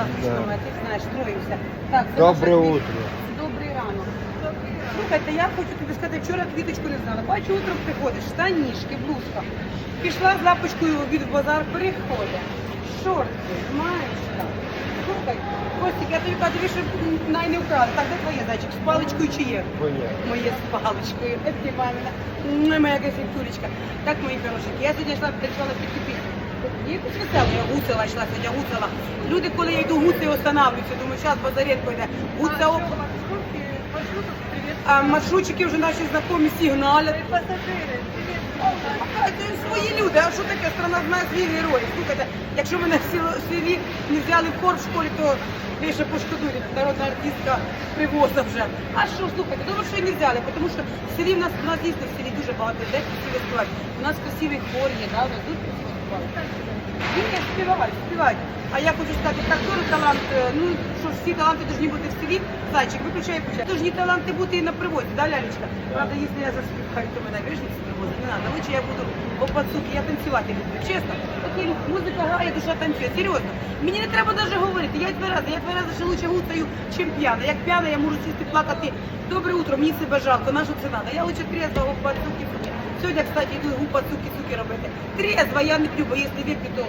Моя, ти знаєш, троїмося. Так, це Доброе наша квіт- утро. Добрий ранок. Слухайте, я хочу тобі сказати, вчора квіточку не знала. Бачу, утром приходиш, штанішки, блузка. Пішла з лапочкою в обід в базар, переходить. Шорти, маєчка. Слухай, Костик, я тобі кажу, тобі най не вкрали. Так, де твоє зайчик? З паличкою чи є? Понятно. Моє з паличкою. Ти мамина. М, Моя косівтуречка. Так, мої хорошенькі, я сьогодні йшла, працювала під кипіти. Якось весело, я гуцела йшла сьогодні, гуцела. Люди, коли я йду гуцею, останавливаються, думаю, зараз базарет пойде. Гуця оп. А маршрутчики вже наші знайомі сигналять. А, Це свої люди, а що таке страна знає свій герой? Слухайте, якщо мене в село- в селі не взяли в хор в школі, то ви ще пошкодуєте, народна артистка привоза вже. А що, слухайте, добре, що не взяли, тому що в селі в нас, у нас дійсно в селі дуже багато людей красиві співають. У нас красивий хор є, да, у нас дуже красиво співають. Ні, співають, співають. А я хочу сказати, так талант, е, ну що всі таланти повинні бути в селі. Зайчик, виключай включай. ні таланти бути і на приводі, да, лялечка? Правда, якщо я заспіваю, то мене вижниці привозить. Не треба. Лучше я буду по я танцювати люблю. Чесно, от. Музика грає, душа танцює. Серйозно. Мені не треба навіть говорити. Я рази, я рази ще лучше гуцаю, чим п'яна. Як п'яна, я можу сісти плакати. Добре утро, мені себе жалко, на що це треба? Я лучше трезва гупа цуки цуки. Сьогодні, кстати, йду гупа цуки цуки робити. Трезва я не п'ю, бо якщо вип'ю, то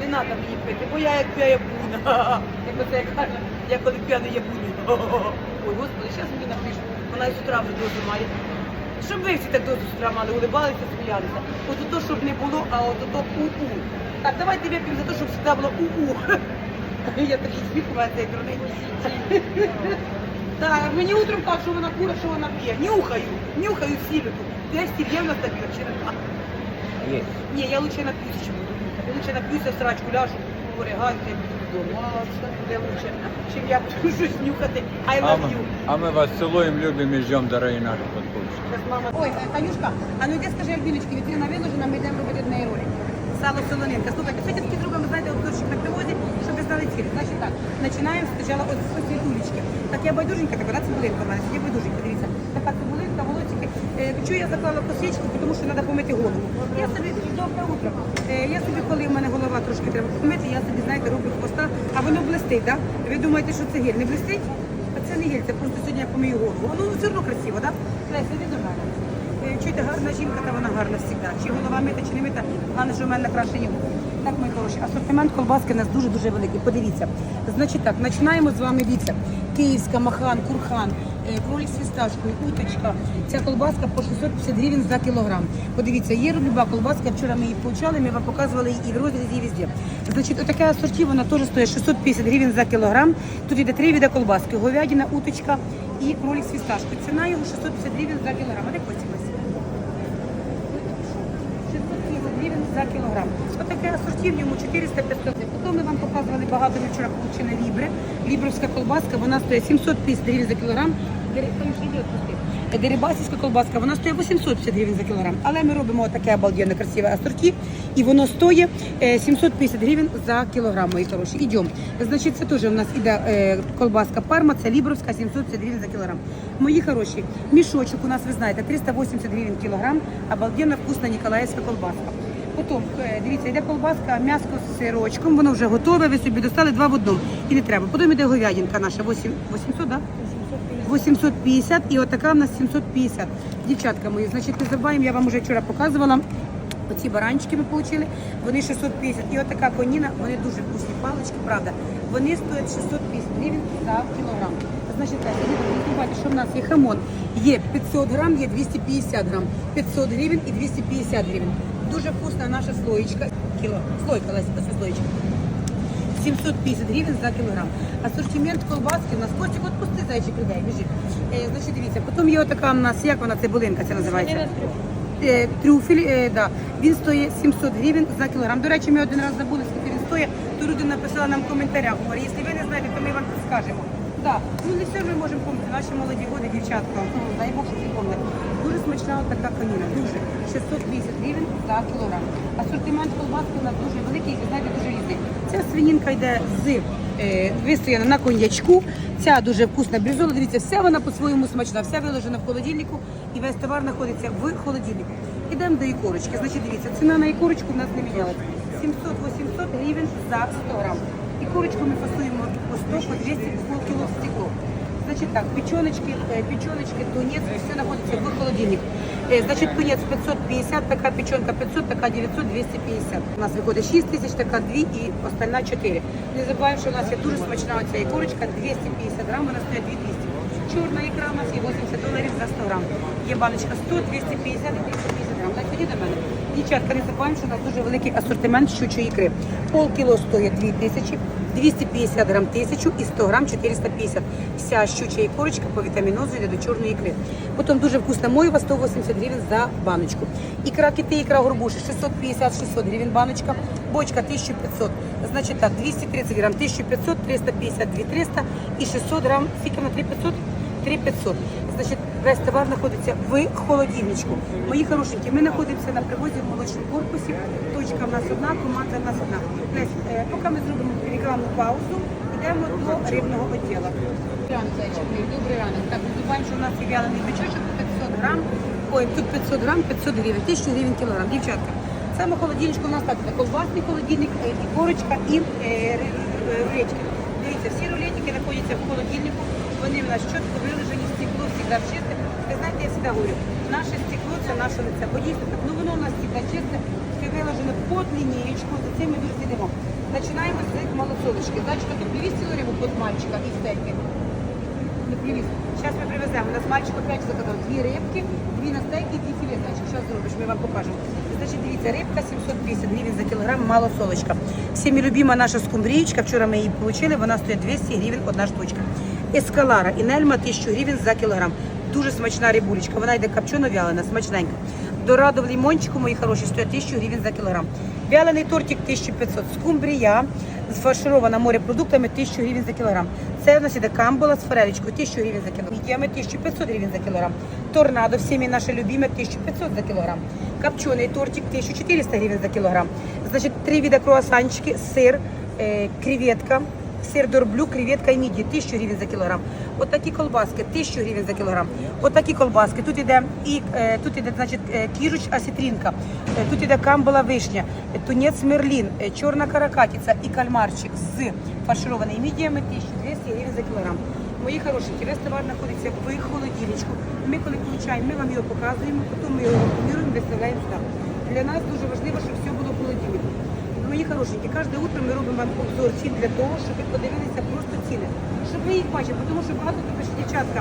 не треба мені пити, бо я як п'я буна. Як оце я кажу, я коли п'яний я буна. Ой, господи, зараз мені напишу. Вона і вже дозу має. Щоб ви всі так дозу з утра мали, улибалися, сміялися. От то, щоб не було, а от то у-у. Так, давайте вип'ємо за те, щоб завжди було у-у. Я у мене цей дурний. Так, мені утром кажуть, що вона кура, що вона п'є. Нюхаю, нюхаю в нас табір чи так? Есть. Ні, я лучше нап'юся, чим буду. Я лучше нап'юся, срачку ляжу, поригаю, вдома. А буде лучше, чим я буду щось нюхати. I А love мы, you. а мы вас целуем, любим и ждем, дорогие наши подпольщики. Зараз мама. Ой, е, Танюшка, а ну йди скажи Альбіночки, вітрина виложена, ми йдемо робити неї ролик. Сало солонинка. Слухайте, сьогодні такі зробимо, знаєте, от дощик на привозі, щоб ви знали цілі. Значить так, починаємо спочатку от з світулечки. Так я байдуженька, така, да, цибулинка в мене, сьогодні байдуженька, дивіться. Така цибулинка, волосики. Е, Чую, я заклала косичку, тому що треба помити голову. Я собі, добре утро. Е, Я собі, коли в мене голова трошки треба помити, я собі, знаєте, роблю хвоста, а воно блистить? Да? Ви думаєте, що це гель? Не блистить? А це не гель, це просто сьогодні я помию голову. Воно все одно красиво, так? Да? Іди до мене. Е, Чуєте, гарна жінка, та вона гарна завжди. Чи голова мита, чи не мита, головне, що в мене накрашені губи. Так, мої хороші, асортимент колбаски у нас дуже-дуже великий. Подивіться. Значить так, починаємо з вами дивіться. Київська, махан, курхан, е, кролик з фісташкою, уточка. Ця колбаска по 650 гривень за кілограм. Подивіться, є люба колбаска, вчора ми її получали, ми вам показували її в розрізі, і везде. Значить, отаке асорті, вона теж стоїть 650 гривень за кілограм. Тут йде три види колбаски, говядина, уточка і кролик з фісташкою. Ціна його 650 гривень за кілограм. А де хотілося? 650 гривень за кілограм. Отаке асорті в ньому 400-500. Потім ми вам показували багато вчора получили лібри. Лібровська колбаска, вона стоїть 750 гривень за кілограм. Дерибасівська колбаска, вона стоїть 850 гривень за кілограм. Але ми робимо таке обалденно красиве асорті, і воно стоїть е, 750 гривень за кілограм, мої хороші. Ідемо. Значить, це теж у нас іде е, колбаска парма, це лібровська, 750 гривень за кілограм. Мої хороші, мішочок у нас, ви знаєте, 380 гривень кілограм, обалденно вкусна ніколаївська колбаска. Потім, е, дивіться, йде колбаска, м'ясо з сирочком, воно вже готове, ви собі достали два в одному. І не треба. Потім йде говядинка наша, 8, 800, да? 850 і отака в нас 750. Дівчатка мої, значить, не забуваємо, я вам вже вчора показувала. Оці баранчики ми отримали, вони 650. І отака коніна, вони дуже вкусні палички, правда. Вони стоять 650 гривень за кілограм. Значить, так, бачите, що в нас є хамон. Є 500 грам, є 250 грам. 500 гривень і 250 гривень. Дуже вкусна наша слоєчка. Кіло. Слойка, Леся, це слоєчка. 750 гривень за кілограм. Асортимент колбаски у нас Костик, от пусти зайчик людей, біжи. Е, значить, дивіться, потім є отака у нас, як вона, цибулинка це називається? Е, трюфель, е, да. він стоїть 700 гривень за кілограм. До речі, ми один раз забули, скільки він стоїть, то люди написали нам в коментарях, говорять, якщо ви не знаєте, то ми вам підскажемо. Да. Ну не все ми можемо пам'ятати, наші молоді годи, дівчатка, ну, дай Бог, всі пам'ятають. Дуже смачна от така коніна, дуже. 650 гривень за кілограм. Асортимент колбаски у нас дуже великий, і знаєте, дуже різний. Ця свинінка йде з е, вистояна на коньячку. Ця дуже вкусна брізола. Дивіться, все вона по-своєму смачна, все виложена в холодильнику і весь товар знаходиться в холодильнику. Ідемо до ікорочки. Значить, дивіться, ціна на ікорочку в нас не мінялася. 700-800 гривень за 100 грам. Курочку ми фасуємо по 100, по 200, по полкіло в стекло. Значить так, печеночки, е, печеночки, тунець, все знаходиться в холодильник. Е, Значить, тунець 550, така печенка 500, така 900, 250. У нас виходить 6 тисяч, така 2 і остальна 4. Не забуваємо, що у нас є дуже смачна оця і курочка, 250 грам, вона стоїть 2200. Чорна ікра у нас є 80 доларів за 100 грам. Є баночка 100, 250 і 350 грам. Так, тоді до мене. Дівчатка, не забуваємо, що у нас дуже великий асортимент щучої ікри. Пол кіло стоїть 2000, 250 грам 1000 і 100 грам 450. Вся щуча і корочка по вітамінозу йде до чорної ікри. Потім дуже вкусна мойва, 180 гривень за баночку. Ікра кити, ікра горбуші 650-600 гривень баночка, бочка 1500. Значить так, 230 грам 1500, 350 2300 і 600 грам, скільки на 3500? 3500. Значить, весь товар знаходиться в холодильничку. Мої хорошенькі, ми знаходимося на привозі в молочному корпусі. Точка в нас одна, команда в нас одна. Лесь, е, поки ми зробимо рекламну паузу, йдемо до рибного відділу. Добрий ранок. Так, забуваємо, що у нас є вялений бичочок 500 грам. Ой, тут 500 грам, 500 гривень, 1000 гривень кілограм. Дівчатка, саме холодильничку у нас так, це колбасний холодильник, е, і корочка, і е, рулетики. Дивіться, всі рулетики знаходяться в холодильнику, вони в нас чітко вилежені, стекло завжди чисте. Ви знаєте, я завжди говорю, наше стекло це наше лице. Бо дійсно так, ну воно у нас завжди чисте, все виложено під лінієчку, за цим ми дуже слідимо. Починаємо з малосолочки. Дачка, ти привіз цілу під мальчика і стейки? Не привіз. Зараз ми привеземо. У нас мальчик опять заказав дві рибки, дві на стейки, дві філе. Значить, зараз зробиш, ми вам покажемо. Значить, дивіться, рибка 750 гривень за кілограм, мало солочка. Всіми любима наша скумбрієчка, вчора ми її отримали, вона стоїть 200 гривень одна штучка. Ескалара і нельма 1000 гривень за кілограм. Дуже смачна рибулечка, вона йде копчено вялена, смачненька. Дорадо в лимончику, мої хороші, стоїть 1000 гривень за кілограм. Вялений тортик 1500, скумбрія сфарширована морепродуктами 1000 гривень за кілограм. Це у нас іде камбула з форелечкою 1000 гривень за кілограм. Мідіями 1500 гривень за кілограм. Торнадо всіми наші любимі 1500 за кілограм. Копчений тортик 1400 гривень за кілограм. Значить, три вида круасанчики, сир, е, креветка, сир дорблю, креветка і міді 1000 гривень за кілограм. Отакі колбаски 1000 гривень за кілограм. Отакі колбаски. Тут іде і е, тут іде, значить, е, кіжуч асітрінка, е, тут іде камбала вишня, тунець мерлін, чорна каракатиця і кальмарчик з фаршированими мідіями 1200 гривень за кілограм. Мої хорошенькі, весь товар знаходиться в холодильничку. Ми коли получаємо, ми вам його показуємо, потім ми його рекламуємо, виставляємо сюди. Для нас дуже важливо, щоб все було в холодильнику. Мої хорошенькі, кожне утро ми робимо вам обзор цін для того, щоб ви подивилися просто ціни. Щоб ви їх бачили, тому що багато тут пише дівчатка,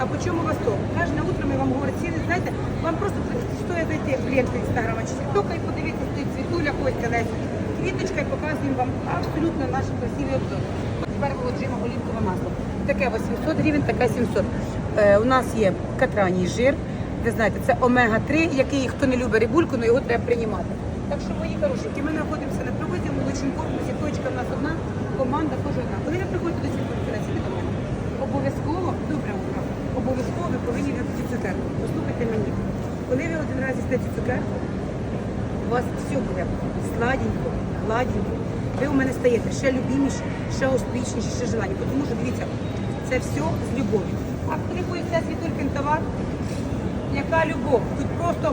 а по чому вас то? Кожне утро ми вам говоримо ціни, знаєте, вам просто стоїть зайти в ленту інстаграма чи тіктока і подивитися, стоїть Світуля, Костя, Леся, квіточка і показуємо вам абсолютно наш красивий обзор. Тепер володжимо олівкове масло. Таке 800 гривень, таке 700. Е, у нас є катраній жир, ви знаєте, це омега-3, який хто не любить рибульку, але його треба приймати. Так що, мої хорошенькі, ми знаходимося на привозі в молодшому корпусі, точка в нас одна, команда одна. Коли ви приходите до цього сюди до мене, обов'язково, добре утро, обов'язково ви повинні випити цукерку. Послухайте мені. Коли ви один раз їсте цукерку, у вас все буде сладенько, гладенько. Ви у мене стаєте ще любиміші, ще успішніші, ще желані. Тому що дивіться, це все з любов'ю. А коли поїсте світулькин товар, яка любов? Тут просто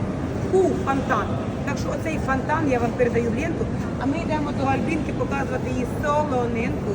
фу, фонтан. Так що оцей фонтан я вам передаю в ленту, а ми йдемо до Альбінки показувати її солонинку.